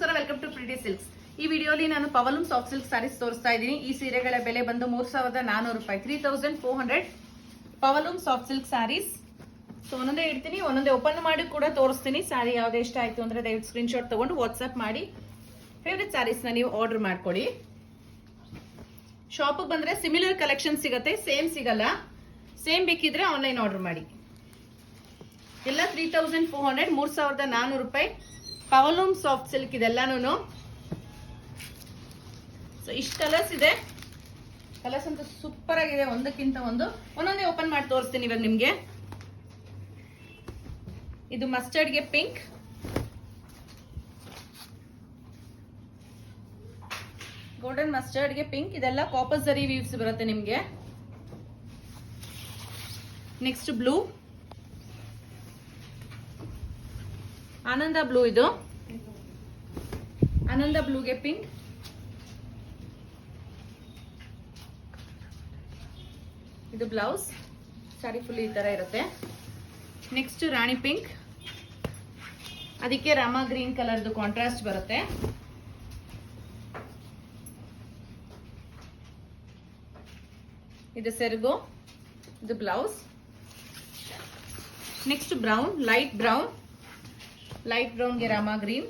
ನಮಸ್ಕಾರ welcome to pretty silks ಈ ವಿಡಿಯೋಲಿ ನಾನು ಪವಲಂ ಸಾಫ್ಟ್ ಸಿಲ್ಕ್ ಸಾರೀಸ್ ತೋರಿಸ್ತಾ ಇದ್ದೀನಿ. ಈ ಸೀರೆಗಳ ಬೆಲೆ ಬಂದು ಮೂರ್ ಸಾವಿರದ ನಾನೂರು ರೂಪಾಯಿ. Three thousand four hundred Pavalam soft silk sarees so ಒಂದೊಂದೇ ಇಡ್ತೀನಿ, ಒಂದೊಂದೇ ಓಪನ್ ಮಾಡಿ ಕೂಡ ತೋರಿಸ್ತೀನಿ. ಸ್ಯಾರಿ ಯಾವ್ದು ಇಷ್ಟ ಆಯ್ತು ಅಂದ್ರೆ ದಯವಿಟ್ಟು ಸ್ಕ್ರೀನ್ ಶಾಟ್ ತಗೊಂಡು ವಾಟ್ಸ್ಆಪ್ ಮಾಡಿ. ಫೇವ್ರೆಟ್ ಸ್ಯಾರೀಸ್ನ ನೀವು ಆರ್ಡರ್ ಮಾಡ್ಕೊಡಿ. ಶಾಪಿಗೆ ಬಂದ್ರೆ ಸಿಮಿಲರ್ ಕಲೆಕ್ಷನ್ ಸಿಗತ್ತೆ ಸೇಮ್ ಸಿಗಲ್ಲ. ಸೇಮ್ ಬೇಕಿದ್ರೆ ಆನ್ಲೈನ್ ಆರ್ಡರ್ ಮಾಡಿ. ಎಲ್ಲ ತ್ರೀ ತೌಸಂಡ್ ಫೋರ್ ಹಂಡ್ರೆಡ್ ಮೂರ್ ಸಾವಿರದ ನಾನೂರು ರೂಪಾಯಿ. ಪವಲೂಮ್ ಸಾಫ್ಟ್ ಸಿಲ್ಕ್ ಇದೆಲ್ಲಾನು ಸೊ ಇಷ್ಟು ಕಲರ್ಸ್ ಇದೆ. ಕಲರ್ಸ್ ಅಂತೂ ಸೂಪರ್ ಆಗಿದೆ. ಒಂದಕ್ಕಿಂತ ಒಂದು. ಒಂದೊಂದೇ ಓಪನ್ ಮಾಡಿ ತೋರಿಸ್ತೀನಿ ಇವಾಗ ನಿಮಗೆ. ಇದು ಮಸ್ಟರ್ಡ್ಗೆ ಪಿಂಕ್ ಗೋಲ್ಡನ್ ಮಸ್ಟರ್ಡ್ಗೆ ಪಿಂಕ್ ಇದೆಲ್ಲ ಕಾಪರ್ ಜರಿ ವೀವ್ಸ್ ಬರುತ್ತೆ ನಿಮಗೆ. ನೆಕ್ಸ್ಟ್ ಬ್ಲೂ ಆನಂದ ಬ್ಲೂ ಇದು. ಆನಂದ ಬ್ಲೂಗೆ ಪಿಂಕ್. ಇದು ಬ್ಲೌಸ್. ಸಾರಿ ಫುಲ್ ಈ ತರ ಇರುತ್ತೆ. Next rani pink. ಅದಕ್ಕೆ ರಾಮ ಗ್ರೀನ್ ಕಲರ್ದು ಕಾಂಟ್ರಾಸ್ಟ್ ಬರುತ್ತೆ. ಇದು ಸೆರಗು. ಇದು blouse. Next brown light brown light ಬ್ರೌನ್ಗೆ Rama green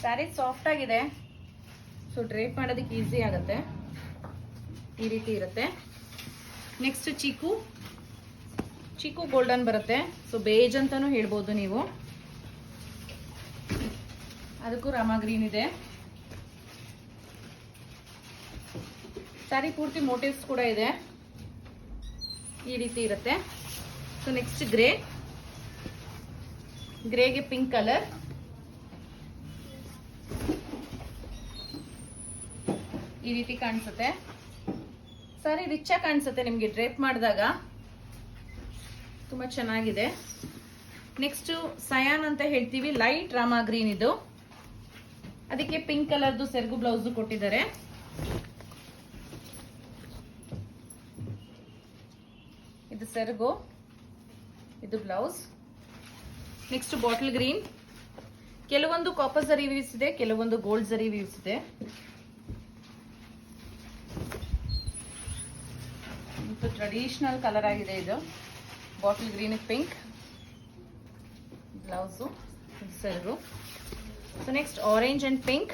sari soft ಆಗಿದೆ. ಸೊ ಡ್ರೇಪ್ ಮಾಡೋದಕ್ಕೆ ಈಸಿ ಆಗುತ್ತೆ. ಈ ರೀತಿ ಇರುತ್ತೆ. ನೆಕ್ಸ್ಟ್ ಚೀಕು ಚೀಕು ಗೋಲ್ಡನ್ ಬರುತ್ತೆ. ಸೊ ಬೇಜ್ ಅಂತಾನು ಹೇಳ್ಬೋದು ನೀವು. ಅದಕ್ಕೂ ರಾಮ ಗ್ರೀನ್ ಇದೆ. ಸ್ಯಾರಿ ಪೂರ್ತಿ ಮೋಟಿವ್ಸ್ ಕೂಡ ಇದೆ. ಈ ರೀತಿ ಇರುತ್ತೆ. ಸೊ ನೆಕ್ಸ್ಟ್ ಗ್ರೇ ಗ್ರೇಗೆ ಪಿಂಕ್ ಕಲರ್ ಈ ರೀತಿ ಕಾಣಿಸುತ್ತೆ. ಸಾರಿ ರಿಚ್ ಕಾಣಿಸುತ್ತೆ ನಿಮಗೆ ಡ್ರೇಪ್ ಮಾಡಿದಾಗ. ತುಂಬಾ ಚೆನ್ನಾಗಿದೆ. ನೆಕ್ಸ್ಟ್ ಸಯಾನ್ ಅಂತ ಹೇಳ್ತೀವಿ. ಲೈಟ್ ರಾಮಾ ಗ್ರೀನ್ ಇದು. ಅದಕ್ಕೆ ಪಿಂಕ್ ಕಲರ್ದು ಸೆರಗು ಬ್ಲೌಸು ಕೊಟ್ಟಿದ್ದಾರೆ. ಸೆರಗು ಇದು ಬ್ಲೌಸ್. ನೆಕ್ಸ್ಟ್ ಬಾಟಲ್ ಗ್ರೀನ್ ಕೆಲವೊಂದು ಕಾಪರ್ ಜರಿ ವೀವ್ಸ್ ಇದೆ ಕೆಲವೊಂದು ಗೋಲ್ಡ್ ಜರಿ ವೀವ್ಸ್ ಇದೆ ಟ್ರೆಡಿಷನಲ್ ಕಲರ್ ಆಗಿದೆ ಇದು. ಬಾಟಲ್ ಗ್ರೀನ್ ಪಿಂಕ್ ಬ್ಲೌಸು ಸೆರಗು so next orange and pink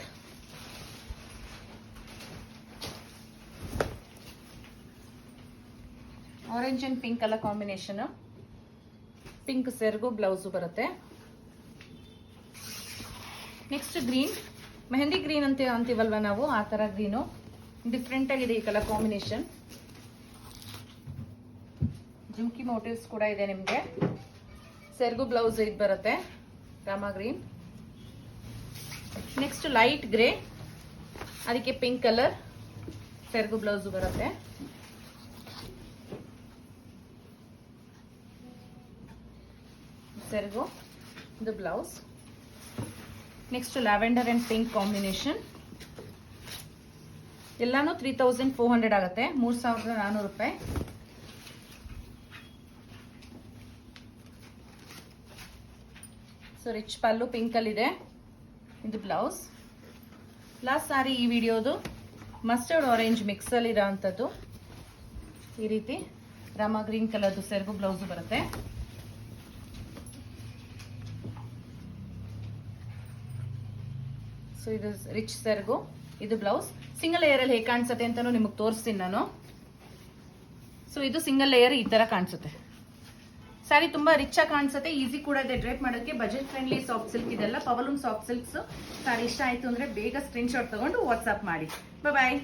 orange and pink ಅಲ್ಲ ಕಾಂಬಿನೇಷನ್ ಪಿಂಕ್ ಸೆರ್ಗು ಬ್ಲೌಸು ಬರುತ್ತೆ. ನೆಕ್ಸ್ಟ್ ಗ್ರೀನ್ ಮೆಹಂದಿ ಗ್ರೀನ್ ಅಂತ ಅಂತೀವಲ್ವ ನಾವು? ಆ ಥರ ಗ್ರೀನು ಡಿಫ್ರೆಂಟ್ ಆಗಿದೆ ಈ ಕಲರ್ ಕಾಂಬಿನೇಷನ್ ಜುಮ್ಕಿ ಮೋಟಿವ್ಸ್ ಕೂಡ ಇದೆ ನಿಮಗೆ. ಸೆರ್ಗು ಬ್ಲೌಸ್ ಇದು ಬರುತ್ತೆ. Rama green next light grey ಅದಕ್ಕೆ ಪಿಂಕ್ ಕಲರ್ ಸೆರ್ಗು ಬ್ಲೌಸು ಬರುತ್ತೆ. ಸೆರಗು ಇದು blouse next lavender and pink combination ಎಲ್ಲಾನು ತ್ರೀ ತೌಸಂಡ್ ಫೋರ್ ಹಂಡ್ರೆಡ್ ಆಗುತ್ತೆ, ಮೂರು ಸಾವಿರದ ನಾನ್ನೂರು ರೂಪಾಯಿ. ಸೊ ರಿಚ್ ಪಲ್ಲು ಪಿಂಕ್ ಅಲ್ಲಿ ಇದೆ ಬ್ಲೌಸ್ ಲಾಸ್ಟ್ ಸಾರಿ ಈ ವಿಡಿಯೋದು ಮಸ್ಟರ್ಡ್ ಆರೆಂಜ್ ಮಿಕ್ಸ್ ಅಲ್ಲಿ ಇರೋ ಅಂಥದ್ದು ಈ ರೀತಿ ರಾಮ ಗ್ರೀನ್ ಕಲರ್ದು ಸೆರಗು ಬ್ಲೌಸ್ ಬರುತ್ತೆ. ಸೊ ಇದು ರಿಚ್ ಸರ್ಗು ಇದು ಬ್ಲೌಸ್ ಸಿಂಗಲ್ ಲೇಯರ್ ಅಲ್ಲಿ ಹೇಗೆ ಕಾಣಿಸುತ್ತೆ ಅಂತಾನೂ ನಿಮಗೆ ತೋರಿಸ್ತೀನಿ ನಾನು. ಸೊ ಇದು ಸಿಂಗಲ್ ಲೇಯರ್ ಈ ತರ ಕಾಣಿಸುತ್ತೆ. ಸ್ಯಾರಿ ತುಂಬಾ ರಿಚ್ ಆಗಿ ಕಾಣಿಸುತ್ತೆ ಈಸಿ ಕೂಡ ಇದೆ ಡ್ರೈಪ್ ಮಾಡೋಕ್ಕೆ ಬಜೆಟ್ ಫ್ರೆಂಡ್ಲಿ ಸಾಫ್ಟ್ ಸಿಲ್ಕ್ ಇದೆಲ್ಲ. ಪವಲೂಮ್ ಸಾಫ್ಟ್ ಸಿಲ್ಕ್ಸ್ ಸ್ಯಾರಿ ಇಷ್ಟ ಆಯ್ತು ಅಂದ್ರೆ ಬೇಗ ಸ್ಕ್ರೀನ್ಶಾಟ್ ತಗೊಂಡು ವಾಟ್ಸ್ಆಪ್ ಮಾಡಿ. ಬಾಯ್